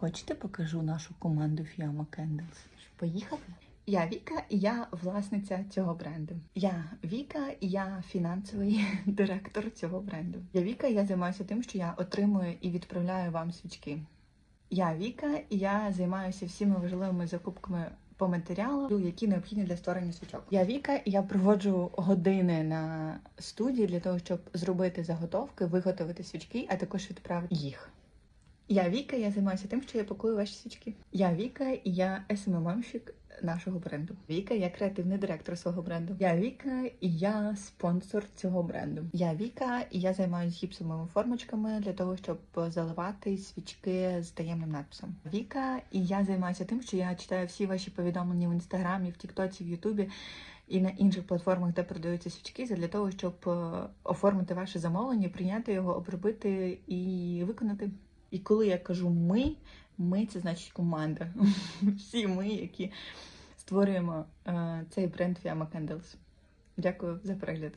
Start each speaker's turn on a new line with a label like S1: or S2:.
S1: Хочете покажу нашу команду Fiamma Candles? Поїхали? Я Віка, і я власниця цього бренду. Я Віка, я фінансовий директор цього бренду. Я Віка, я займаюся тим, що я отримую і відправляю вам свічки. Я Віка, і я займаюся всіми важливими закупками по матеріалу, які необхідні для створення свічок. Я Віка, і я проводжу години на студії для того, щоб зробити заготовки, виготовити свічки, а також відправити їх. Я Віка, я займаюся тим, що я пакую ваші свічки. Я Віка, і я СММщик нашого бренду. Віка, я креативний директор свого бренду. Я Віка, і я спонсор цього бренду. Я Віка, і я займаюся гіпсовими формочками для того, щоб заливати свічки з таємним надписом. Віка, і я займаюся тим, що я читаю всі ваші повідомлення в інстаграмі, в Тіктоці, в Ютубі. І на інших платформах, де продаються свічки, для того, щоб е, оформити ваше замовлення, прийняти його, обробити і виконати. І коли я кажу ми, ми це значить команда. Всі ми, які створюємо е, цей бренд Fiamma Candles. Дякую за перегляд.